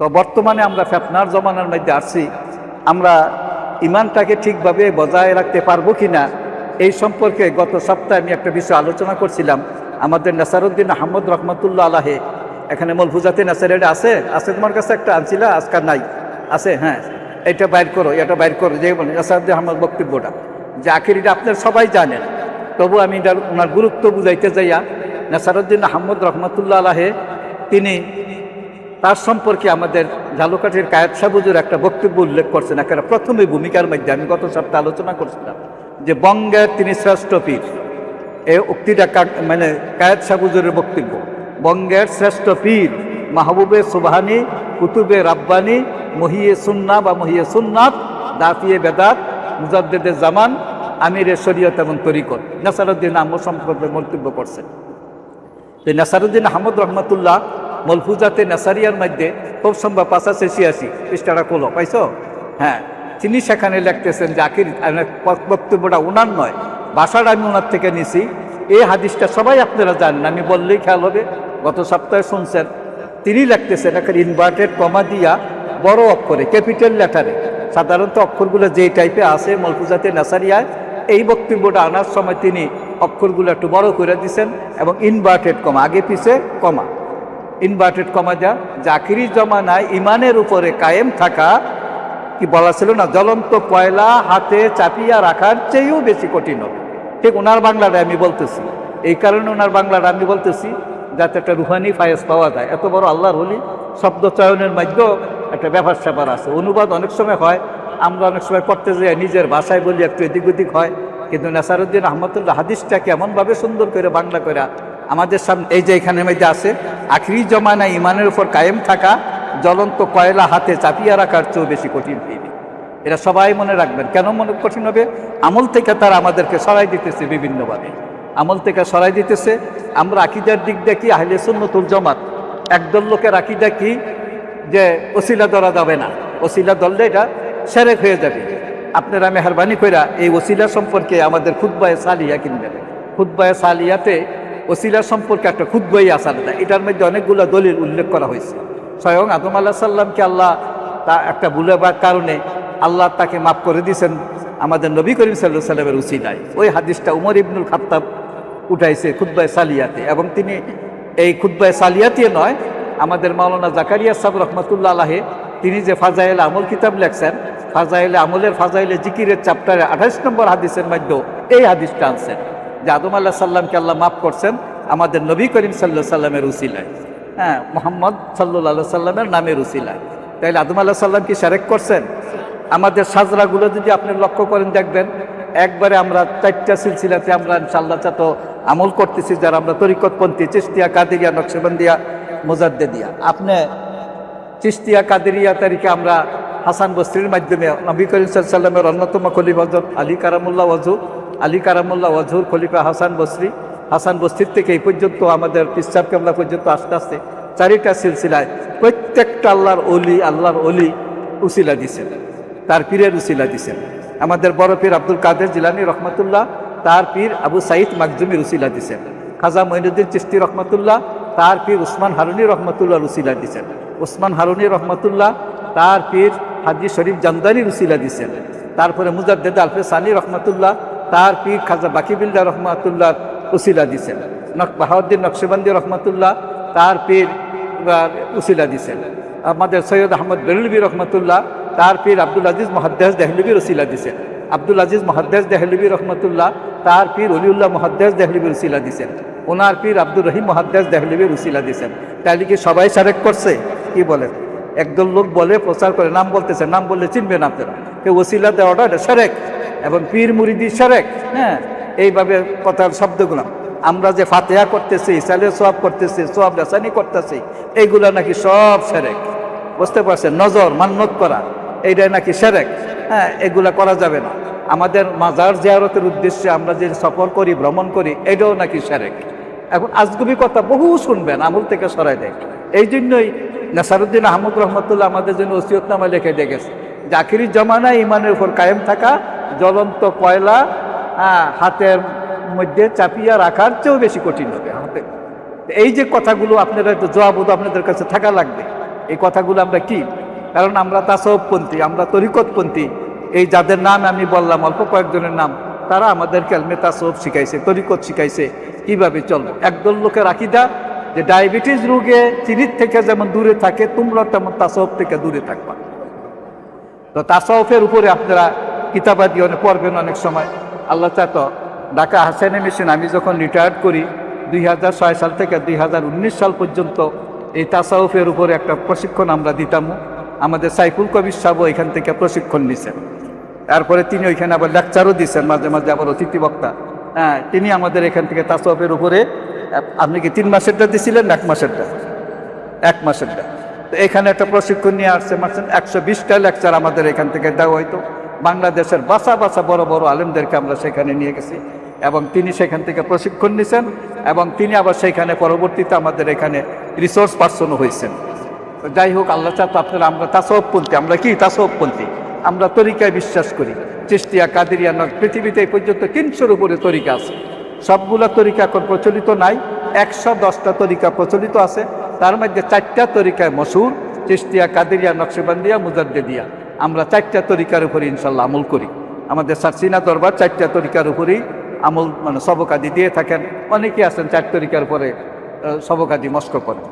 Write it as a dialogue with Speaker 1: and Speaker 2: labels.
Speaker 1: তো বর্তমানে আমরা ফেতনার জমানার মধ্যে আসছি আমরা ইমানটাকে ঠিকভাবে বজায় রাখতে পারব কি না এই সম্পর্কে গত সপ্তাহে আমি একটা বিষয় আলোচনা করছিলাম। আমাদের নাসারুদ্দিন আহমদ রহমতুল্লাহ আলাহে, এখানে মলফুজাতে নাসার এটা আছে? আছে তোমার কাছে একটা আনছিলা? আজকাল নাই। আছে হ্যাঁ। এটা বাইর করো, এটা বাইর করো। যে নাসারুদ্দিন আহমদ বক্তব্যটা। যে আখিরিটা আপনার সবাই জানেন তবু আমি এটার ওনার গুরুত্ব বুঝাইতে যাইয়া, নাসারুদ্দিন আহমদ রহমতুল্লাহ আলাহে, তিনি তার সম্পর্কে আমাদের ঝালুকাঠির কায়েত সাবুজুর একটা বক্তব্য উল্লেখ করছেন। একটা প্রথমে ভূমিকার মধ্যে আমি গত সপ্তাহে আলোচনা করছিলাম যে বঙ্গের তিনি শ্রেষ্ঠ পীর। এই উক্তিটা মানে কায়েত সাবুজুরের বক্তব্য। বঙ্গের শ্রেষ্ঠ পীর মাহবুবে সুবহানি, কুতুবে রাব্বানি, মহিয়ে সুন্না বা মহিয়ে সুন্নাত, দাফিয়ে বেদাত, মুজাদ্দেদে জামান, আমিরে শরীয়ত এবং তরিকত। নাসারুদ্দিন আহমদ সম্পর্কে মন্তব্য করছেন। তো নাসারুদ্দিন আহমদ রহমতুল্লাহ মলফুজাতে নাসারিয়ার মধ্যে খুব সম্ভব পাঁচাশি ছিয়াশি পৃষ্ঠাটা খোলো, পাইছো? হ্যাঁ তিনি সেখানে লিখতেছেন যে আখির মানে বক্তব্যটা ওনার নয় বাসাটা আমি ওনার থেকে নিছি। এই হাদিসটা সবাই আপনারা জানেন, আমি বললেই খেয়াল হবে, গত সপ্তাহে শুনছেন। তিনি লিখতেছেন একটা ইনভার্টেড কমা দিয়া বড় অক্ষরে ক্যাপিটাল লেটারে। সাধারণত অক্ষরগুলো যে টাইপে আছে, মলফুজাতে নাসারিয়ায়, এই বক্তব্যটা আনার সময় তিনি অক্ষরগুলো একটু বড় করে দিছেন এবং ইনভার্টেড কমা আগে পিছে কমা ইনভার্টেড কমা যা, জাকিরি জমানায় ইমানের উপরে কায়েম থাকা, কি বলা ছিল না, জ্বলন্ত কয়লা হাতে চাপিয়া রাখার চেয়েও বেশি কঠিন হবে। ঠিক ওনার বাংলাটা আমি বলতেছি। এই কারণে ওনার বাংলাটা আমি বলতেছি, যাতে একটা রুহানি ফায়েজ পাওয়া যায়। এত বড় আল্লাহর হলি শব্দ চয়নের মাধ্যমেও একটা ব্যাপার স্যাপার আছে। অনুবাদ অনেক সময় হয়, আমরা অনেক সময় পড়তে যাই, নিজের ভাষায় বলি, একটু এদিক ওদিক হয়। কিন্তু নাসারুদ্দিন আহমদুল্লাহ হাদিসটাকে এমনভাবে সুন্দর করে বাংলা করে আমাদের সামনে এই যে এখানে মধ্যে আছে, আখিরি জমানা ইমানের উপর কায়েম থাকা জ্বলন্ত কয়লা হাতে চাপিয়ে রাখার চেয়েও বেশি কঠিন হইবে এটা সবাই মনে রাখবেন। কেন মনে কঠিন হবে? আমল থেকে তারা আমাদেরকে সরাই দিতেছে বিভিন্নভাবে। আমল থেকে সরাই দিতেছে। আমরা আকিদার দিক দেখি আহলে সুন্নতুল জমাত? একদল লোকের আকিদা কি? যে ওসিলা ধরা যাবে না। ওসিলা ধরলে এটা সেরেক হয়ে যাবে। আপনারা মেহরবানি কইরা এই ওসিলা সম্পর্কে আমাদের খুদ্বায় সালিয়া কিনবেন। খুদ্বায় সালিয়াতে ওসিলা সম্পর্কে একটা খুদ্বাই আসার না এটার মধ্যে অনেকগুলো দলিল উল্লেখ করা হয়েছে। স্বয়ং আদম আল্লাহ সাল্লামকে আল্লাহ তা একটা ভুলে বা কারণে আল্লাহ তাকে মাফ করে দিয়েছেন আমাদের নবী করিম সাল্লাহ সাল্লামের উসিলায় ওই হাদিসটা উমর ইবনুল খাত্তাব উঠাইছে খুদ্বায় সালিয়াতে এবং তিনি এই খুদ্বায় সালিয়াতে নয়, আমাদের মাওলানা জাকারিয়া সাহেব রহমতুল্লাহ আলাহে তিনি যে ফাজাইল আমল কিতাব লেখছেন, ফাজাইলে আমলের ফাজাইলে জিকিরের চ্যাপ্টারে আঠাইশ নম্বর হাদিসের মধ্যে এই হাদিসটা আনছেন। যে আদম আল্লাহ সাল্লামকে আল্লাহ মাফ করছেন, আমাদের নবী করিম সাল্লাহ সাল্লামের উসিলায়। হ্যাঁ মোহাম্মদ সাল্লাহ সাল্লামের নামের উসিলায়। তাইলে আদম আল্লাহ সাল্লাম কি সারেক করছেন? আমাদের সাজরাগুলো যদি আপনি লক্ষ্য করেন, দেখবেন একবারে আমরা চারটা সিলসিলাতে আমরা ইনশাল্লাহ তো আমল করতেছি, যারা আমরা তরিকতপন্থী চিস্তিয়া কাদিরিয়া, নকশবন্দিয়া মোজাদ্দে দিয়া আপনি চিস্তিয়া কাদেরিয়া তারিখে আমরা হাসান বস্রির মাধ্যমে নবী করিম সাল্লামের অন্যতম খলিফা আলী কারামুল্লাহ ওয়াজু আলী কারামুল্লাহ ওয়াজুর খলিফা হাসান বস্রি। হাসান বস্তির থেকে এই পর্যন্ত আমাদের পিসাব কেমলা পর্যন্ত আস্তে আস্তে চারিটা সিলসিলায় প্রত্যেকটা আল্লাহর অলি আল্লাহর অলি উসিলা দিছেন। তার পীরের উসিলা দিছেন। আমাদের বড় পীর আব্দুল কাদের জিলানি রহমতুল্লাহ, তার পীর আবু সাইদ মাকজুমির উসিলা দিছেন। খাজা মঈনুদ্দিন চিস্তি রহমতুল্লাহ, তার পীর উসমান হারুনি রহমতুল্লাহ উসিলা দিছেন। উসমান হারুনি রহমতুল্লাহ, তার পীর হাজি শরীফ জামদানি উসিলা দিছেন। তারপরে মুজাদ্দেদ আলফে সানি রহমতুল্লাহ তার পীর খাজা বাকিবিল্লা রহমাতুল্লাহ উসিলা দিছেন। নক বাহাউদ্দিন নকশবন্দি রহমতুল্লাহ তার পীর উসিলা দিছেন। আমাদের সৈয়দ আহমদ বেরুলবি রহমতুল্লাহ তার পীর আব্দুল আজিজ মহাদ্দেশ দেহলবি রসিলা দিছেন। আব্দুল আজিজ মহাদ্দেশ দেহলবি রহমতুল্লাহ তার পীর অলিউল্লাহ মহাদ্দেশ দেহলবি রসিলা দিছেন। ওনার পীর আব্দুর রহিম মহাদ্দেশ দেহলবি রসিলা দিছেন। তাহলে কি সবাই সারেক করছে? কি বলেন একদল লোক বলে, প্রচার করে, নাম বলতেছে, নাম বললে চিনবেন আপনারা। কেউ ওসিলা দেওয়াটা এটা সেরেক। এবং পীর মুরিদি সেরেক হ্যাঁ এইভাবে কথার শব্দগুলো। আমরা যে ফাতেহা করতেছি সালে সোয়াব করতেছি, সোয়াব রাসানি করতেছি, এইগুলা নাকি সব সেরেক। বুঝতে পারছেন? নজর মান্যত করা, এইটাই নাকি সেরেক। হ্যাঁ এগুলা করা যাবে না। আমাদের মাজার জিয়ারতের উদ্দেশ্যে আমরা যে সফর করি, ভ্রমণ করি, এটাও নাকি সেরেক। এখন আজগুবি কথা বহু শুনবেন, আমল থেকে সরাই দেয়। এই জন্যই নাসারুদ্দিন আহমদ রহমতুল্লাহ আমাদের জন্য ওসিয়তনামা লিখে দিয়ে গেছে। জাকিরি জমানা ইমানের উপর কায়েম থাকা জ্বলন্ত কয়লা হাতের মধ্যে চাপিয়া রাখার চেয়েও বেশি কঠিন হবে হাতে এই যে কথাগুলো আপনারা একটু জবাবও আপনাদের কাছে থাকা লাগবে এই কথাগুলো আমরা কি? কারণ আমরা তাসবপন্থী আমরা তরিকতপন্থী। এই যাদের নাম আমি বললাম অল্প কয়েকজনের নাম তারা আমাদের কেলমে তাসব শিখাইছে তরিকত শিখাইছে কীভাবে চলবো? একদল লোকের আকিদা যে ডায়াবেটিস রোগে চিনির থেকে যেমন দূরে থাকে তোমরা তেমন তাসব থেকে দূরে থাকবা। তো তাসাউফের উপরে আপনারা কিতাবাদি অনেক পড়বেন অনেক সময়। আল্লাহ চাত ঢাকা হাসানে মেশিন, আমি যখন রিটায়ার্ড করি, দুই হাজার ছয় সাল থেকে দুই হাজার উনিশ সাল পর্যন্ত এই তাসাউফের উপরে একটা প্রশিক্ষণ আমরা দিতাম। আমাদের সাইফুল কবির সাহেবও এখান থেকে প্রশিক্ষণ নিছেন। তারপরে তিনি ওইখানে আবার লেকচারও দিচ্ছেন মাঝে মাঝে আবার অতিথি বক্তা হ্যাঁ তিনি আমাদের এখান থেকে তাসাউফের উপরে, আপনি কি তিন মাসেরটা দিছিলেন এক মাসেরটা? এক মাসেরটা। তো এখানে একটা প্রশিক্ষণ নিয়ে আসছে মারছেন একশো বিশটা লেকচার আমাদের এখান থেকে দেওয়া হয়তো বাংলাদেশের বাসা বাসা বড় বড় আলেমদেরকে আমরা সেখানে নিয়ে গেছি এবং তিনি সেখান থেকে প্রশিক্ষণ নিছেন এবং তিনি আবার সেখানে পরবর্তীতে আমাদের এখানে রিসোর্স পার্সনও হয়েছেন। যাই হোক, আল্লাহ চাপ আপনারা আমরা তাসবপন্থী আমরা কি তাসবপন্থী আমরা তরিকায় বিশ্বাস করি। চেষ্টিয়া কাদিরিয়া নয় পৃথিবীতে এই পর্যন্ত তিনশোর উপরে তরিকা আছে। সবগুলো তরিকা এখন প্রচলিত নাই, একশো দশটা তরিকা প্রচলিত আছে। তার মধ্যে চারটা তরিকায় মশুর চেষ্টিয়া কাদিরিয়া, নকশবন্দিয়া, মুজাদ্দেদিয়া। আমরা চারটা তরিকার উপরে ইনশাল্লাহ আমল করি। আমাদের সারসিনা দরবার চারটা তরিকার উপরেই আমল মানে সবকাদি দিয়ে থাকেন। অনেকে আছেন চার তরিকার উপরে সবকাদি মস্ক করেন।